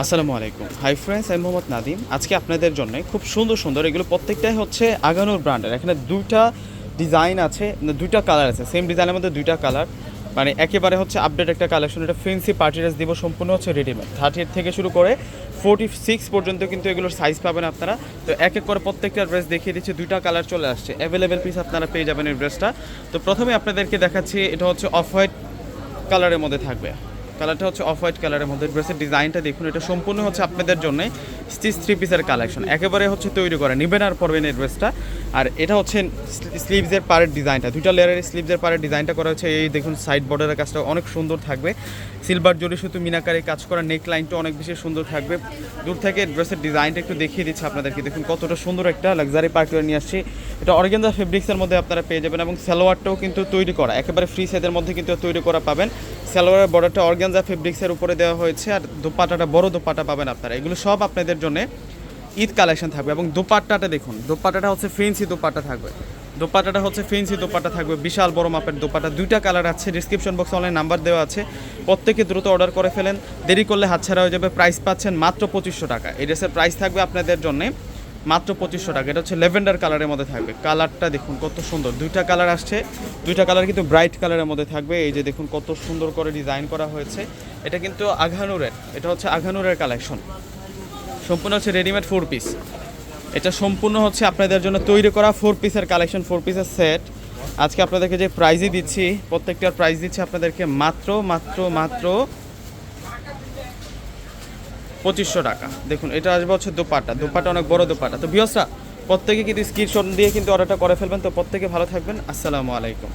আসসালামু আলাইকুম। Hi friends আমি মোহাম্মদ নাদিম আজকে আপনাদের জন্য খুব সুন্দর সুন্দর এগুলো প্রত্যেকটাই হচ্ছে আগানোর ব্র্যান্ডের এখানে দুইটা ডিজাইন আছে দুইটা কালার আছে। সেম ডিজাইনের মধ্যে দুইটা কালার মানে একেবারে হচ্ছে আপডেট একটা কালেকশন এটা ফেন্সি পার্টি ড্রেস দিব, সম্পূর্ণ হচ্ছে রেডিমেড থার্টি থেকে শুরু করে ফোর্টি সিক্স পর্যন্ত কিন্তু এগুলোর সাইজ পাবেন আপনারা। তো এক এক করে প্রত্যেকটা ড্রেস দেখিয়ে দিচ্ছি, দুইটা কালার চলে আসছে। অ্যাভেলেবেল পিস আপনারা পেয়ে যাবেন এই ড্রেসটা তো প্রথমে আপনাদেরকে দেখাচ্ছি, এটা হচ্ছে অফ হোয়াইট কালারের মধ্যে থাকবে। কালারটা হচ্ছে অফ হোয়াইট কালারের মধ্যে। ড্রেসের ডিজাইনটা দেখুন, এটা সম্পূর্ণ হচ্ছে আপনাদের জন্য স্টিচ থ্রি পিসের কালেকশন। একেবারে হচ্ছে তৈরি করা, নিবেন আর পরবেন এই ড্রেসটা। আর এটা হচ্ছে স্লিভসের পাড়ের ডিজাইনটা, দুইটা লেয়ারের স্লিভসের পাড়ের ডিজাইনটা করা হচ্ছে এই দেখুন, সাইড বর্ডারের কাজটা অনেক সুন্দর থাকবে। সিলভার জরি শুধু মিনাকারে কাজ করা, নেক লাইনটা অনেক বেশি সুন্দর থাকবে। দূর থেকে ড্রেসের ডিজাইনটা একটু দেখিয়ে দিচ্ছে আপনাদেরকে। দেখুন, কতটা সুন্দর একটা লাক্সারি পার্টিওয়ার নিয়ে আসছি। এটা অর্গেন্দা ফেব্রিক্সের মধ্যে আপনারা পেয়ে যাবেন এবং সালোয়ারটাও কিন্তু তৈরি করা, একেবারে ফ্রি সাইজের মধ্যে কিন্তু তৈরি করা পাবেন। সালোয়ারের বর্ডারটা অর্গানজা ফেব্রিক্সের উপরে দেওয়া হয়েছে আর দোপাটাটা বড় দোপাটা পাবেন আপনারা। এগুলো সব আপনাদের জন্য ঈদ কালেকশন থাকবে এবং দোপাট্টাটা দেখুন, দোপাট্টাটা হচ্ছে ফেন্সি দোপাট্টা থাকবে। দোপাট্টাটা হচ্ছে ফেন্সি দোপাট্টা থাকবে, বিশাল বড় মাপের দোপাট্টা, দুইটা কালার আছে ডিসক্রিপশন বক্সে অনলাইন নাম্বার দেওয়া আছে। প্রত্যেকে দ্রুত অর্ডার করে ফেলেন, দেরি করলে হাতছাড়া হয়ে যাবে প্রাইস পাচ্ছেন মাত্র পঁচিশশো টাকা। এই ড্রেসের প্রাইস থাকবে আপনাদের জন্য মাত্র পঁচিশশো টাকা। এটা হচ্ছে লেভেন্ডার কালারের মধ্যে থাকবে। কালারটা দেখুন কত সুন্দর। দুইটা কালার আসছে। দুইটা কালার কিন্তু ব্রাইট কালারের মধ্যে থাকবে। এই যে দেখুন কত সুন্দর করে ডিজাইন করা হয়েছে। এটা কিন্তু আঘানুরের। এটা হচ্ছে আঘানুরের কালেকশন। সম্পূর্ণ হচ্ছে রেডিমেড ফোর পিস এটা সম্পূর্ণ হচ্ছে আপনাদের জন্য তৈরি করা ফোর পিসের কালেকশন ফোর পিসের সেট আজকে আপনাদেরকে যে প্রাইজই দিচ্ছি, প্রত্যেকটার প্রাইস দিচ্ছি আপনাদেরকে মাত্র মাত্র মাত্র পঁচিশশো টাকা। দেখুন, এটা আসবে হচ্ছে দোপাটা দোপাটা অনেক বড় দোপাটা তো বিয়সরা প্রত্যেকে কিন্তু স্ক্রিনশট দিয়ে কিন্তু অর্ডারটা করে ফেলবেন। তো প্রত্যেকে ভালো থাকবেন। আসসালামু আলাইকুম।